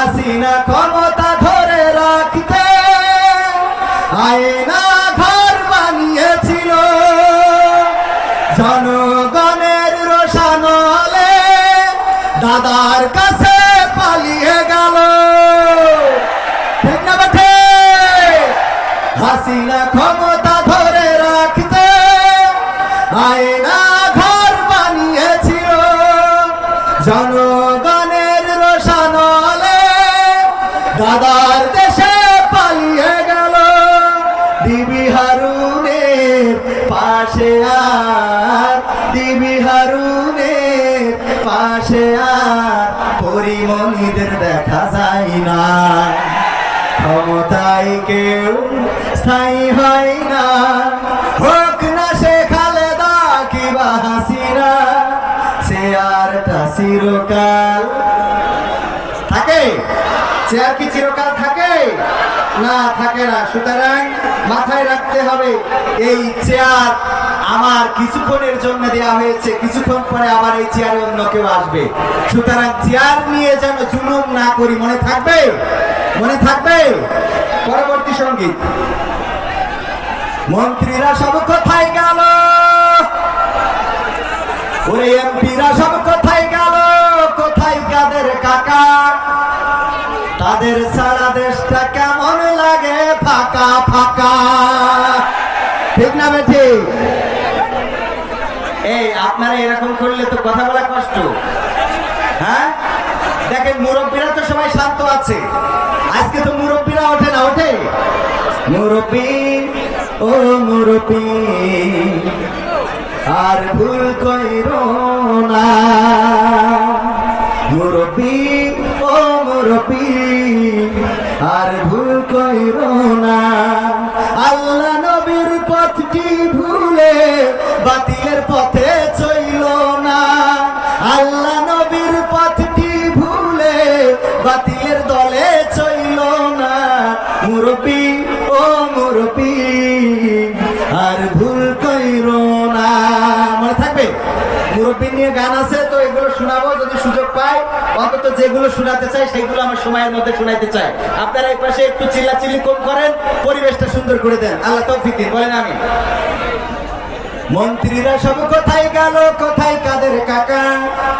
হাসিনা ক্ষমতা ধরে রাখতে, আয়না ঘর বানিয়েছিল। জনগণের রোশানলে দাদার কাছে পালিয়ে গেল। ঠিক না হাসিনা ক্ষমতা ক্ষমতায় কেউ স্থায়ী হয় না। হোক না সে খালেদা কিবা হাসিরা সে আরটা চিরকাল থাকে। চেয়ার কি চিরকাল থাকে? না থাকে না। সুতরাং মাথায় রাখতে হবে, এই চেয়ার আমার কিছুক্ষণের জন্য দেয়া হয়েছে। কিছুক্ষণ পরে আবার এই চেয়ারে অন্য কেউ আসবে। সুতরাং চেয়ার নিয়ে যেন জুলুম না করি, মনে থাকবে? মনে থাকবে? পরবর্তী সংগীত। মন্ত্রীরা সব কোথায় গেল? ওরে এমপিরা সব কোথায় গেল? কোথায় কাদের কাকা? তাদের সারা দেশটা কেমন লাগে? ফাঁকা ফাঁকা। ঠিক না বেঠি? এই, আপনারা এরকম করলে তো কথা বলা কষ্ট। হ্যাঁ? দেখেন মুরব্বীরা তো সবাই শান্ত আছে। আজকে তো মুরব্বীরা ওঠে না, ওঠে? মুরব্বী, ও মুরব্বী, আর ভুল কইরো না। মুরব্বী, ও মুরব্বী, আর ভুল কইরো না। আল্লাহ নবীর পথটি ভুলে বাতিলের পথে চইল বাতিলের দলে চইল না। মুরব্বী, ও মুরব্বী, আর ভুল কইরো না। মনে থাকবে? মুরব্বী নিয়ে গান আছে, তো এগুলো শোনাবো, যদি সুযোগ পাই। অন্তত যেগুলো শোনাতে চাই সেগুলো আমার সময়ের মধ্যে শোনাইতে চাই। আপনারা এই পাশে একটু চিল্লাচিল্লি কম করেন, পরিবেশটা সুন্দর করে দেন। আল্লাহ তৌফিক বলেন আমি মন্ত্রীরা সব কোথায় গেল, কোথায় কাদের কাকা?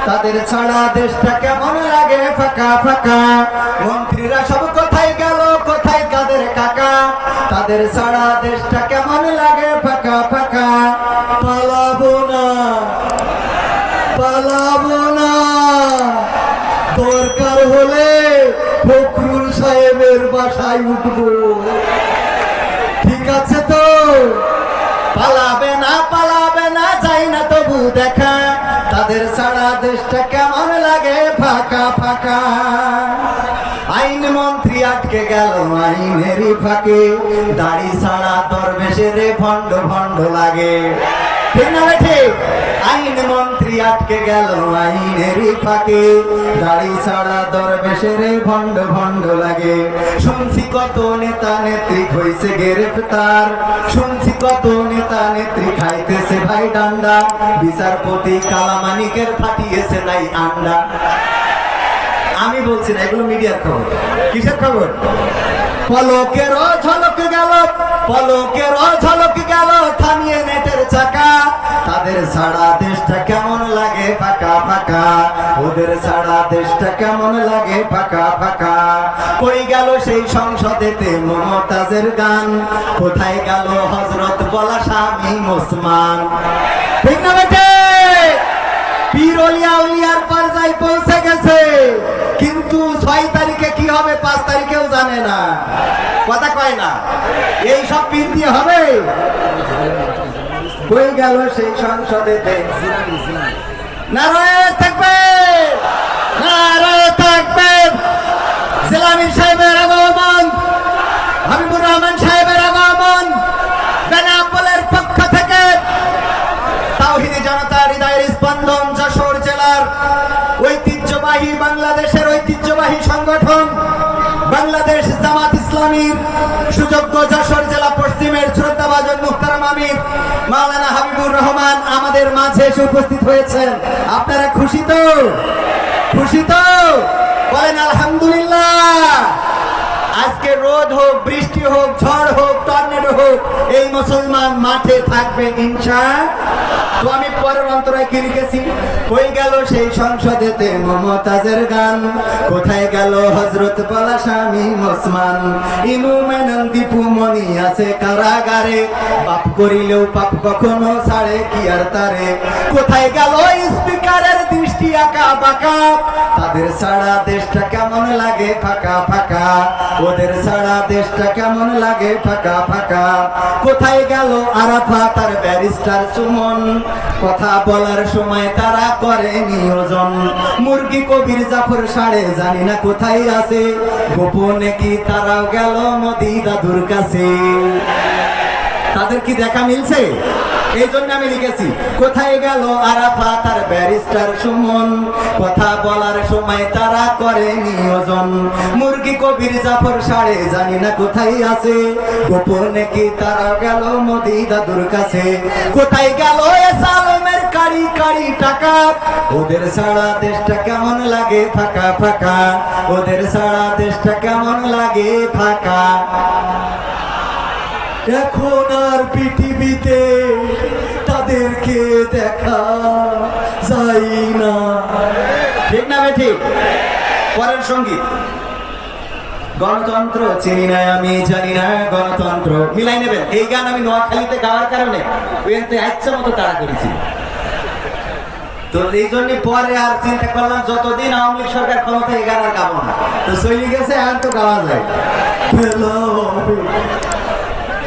তাদের ছাড়া দেশটা কেমন লাগে? ফাঁকা ফাঁকা। মন্ত্রীরা সব কোথায় গেল, কোথায় কাদের কাকা? তাদের ছাড়া দেশটা কেমন লাগে? ফাঁকা ফাঁকা। পালাবো না। পালাবো না। দরকার হলে ফখরুল সাহেবের বাসায় উঠবো। ঠিক আছে তো? পালাবে গেল আইনেরই ফাঁকে, দাড়ি ছাড়া দরবেশের ভণ্ড ভণ্ড লাগে। আইন মন্ত্রী আটকে গেল আইনেরই ফাঁকে, দাড়ি ছাড়া দরবেশের ভণ্ড ভণ্ড লাগে। শুনছি কত নেতা নেত্রী হইছে গ্রেফতার, শুনছি কত নেতা নেত্রী খাইতেছে ভাই ডান্ডা। বিচারপতি কালামানিকের ফাটিয়েছে নাই আন্ডা। আমি বলছি না, এগুলো মিডিয়ার খবর। কিসের খবর? পলকের ঝলক গেল, পলকের ঝলক গেল, থামিয়ে নেটের চাকা। তাদের সারা দেশটা কেমন লাগে? ফাঁকা ফাঁকা। ওদের সারা দেশটা কেমন লাগে? ফাঁকা ফাঁকা। কই গেল সেই সংসদেতে মমতাজের গান? কোথায় গেল হজরত বলা স্বামী ওসমান? ঠিক না বেটে? পীর উলিয়ার হবে পাঁচ তারিখেও জানে না। কথা কয় না। এই সব দিয়ে হবে? হয়ে গেল সেই নারায়ণ থাকবে। সাহেবের সাহেবের বেনাপোলের থেকে। স্পন্দন যশোর জেলার ঐতিহ্যবাহী বাংলাদেশের ঐতিহ্যবাহী সংগঠন বাংলাদেশ জামাত ইসলামীর সুযোগ্য যশোর জেলা পশ্চিমের শ্রদ্ধাভাজন মুখতারাম আমির মাওলানা হাবিবুর রহমান আমাদের মাঝে এসে উপস্থিত হয়েছেন। আপনারা খুশি তো? খুশি তো? বলেন আলহামদুলিল্লাহ। হোক, বৃষ্টি হোক, ঝড় হোক, টর্নেডো হোক, এই মুসলমান মাঠে থাকবে ইনশা তো আমি পরের অন্তরায় কি লিখেছি? কই গেল সেই সংসদেতে মমতাজের গান। কোথায় গেল হজরত বলা স্বামী মুসমান ইনু মেনন দীপু আছে কারাগারে। পাপ করিলেও পাপ কখনো ছাড়ে কি আর তারে। কোথায় গেল স্পিকারের দৃষ্টি আঁকা বাঁকা? তাদের সারা দেশটা কেমন লাগে ফাঁকা ফাঁকা? ওদের সারা দেশটা কেমন লাগে ফাঁকা ফাঁকা? কোথায় গেল আরাফা তার ব্যারিস্টার সুমন? কথা বলার সময় তারা করে নিয়োজন। মুরগি কবির জাফর সাড়ে জানি না কোথায় আছে। গোপনে কি তারাও গেল মোদি দাদুর কাছে তাদের কি দেখা মিলছে? এই জন্য আমি লিখেছি, কোথায় গেল আরাফা তার ব্যারিস্টার সুমন? কথা বলার সময় তারা করে নিয়োজন। মুরগি কবির জাফর সাড়ে জানি না কোথায় আছে। গোপনে কি তারা গেল মোদি দাদুর কাছে? কোথায় গেল এ সালমের কারি কারি টাকা? ওদের সারা দেশটা কেমন লাগে ফাঁকা ফাঁকা? ওদের সারা দেশটা কেমন লাগে ফাঁকা? এখন আর পৃথিবীতে তাদেরকে দেখা যায় না। ঠিক না বে ঠিক পরের সংগীত। গণতন্ত্র চিনি না আমি, জানি না গণতন্ত্র। মিলাই নেবেন। এই গান আমি নোয়াখালীতে গাওয়ার কারণে ওইতে ইচ্ছা মতো তাড়া করেছি। তো এই জন্য পরে আর চিন্তা করলাম, যতদিন আওয়ামী লীগ সরকার ক্ষমতা এই গান গাবো না। তো চলে গেছে আর তো গাওয়া যায়.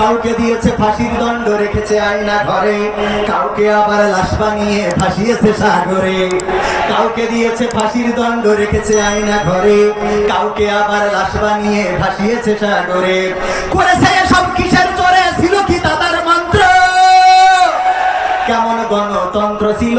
কাউকে দিয়েছে ফাঁসির দণ্ড, রেখেছে আয়না ঘরে। কাউকে আবার লাশ বানিয়ে ফাঁসিয়েছে সাগরে। কাউকে দিয়েছে ফাঁসির দণ্ড, রেখেছে আয়না ঘরে। কাউকে আবার লাশ বানিয়ে ফাঁসিয়েছে সাগরে। করেছে সব কিসের জোরে ছিল কি দাদার মন্ত্র? কেমন গণতন্ত্র ছিল?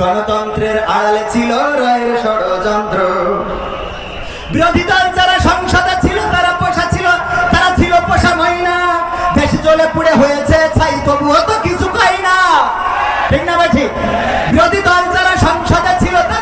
গণতন্ত্রের আড়ালে ছিল রায়ের ষড়যন্ত্র। বিরোধী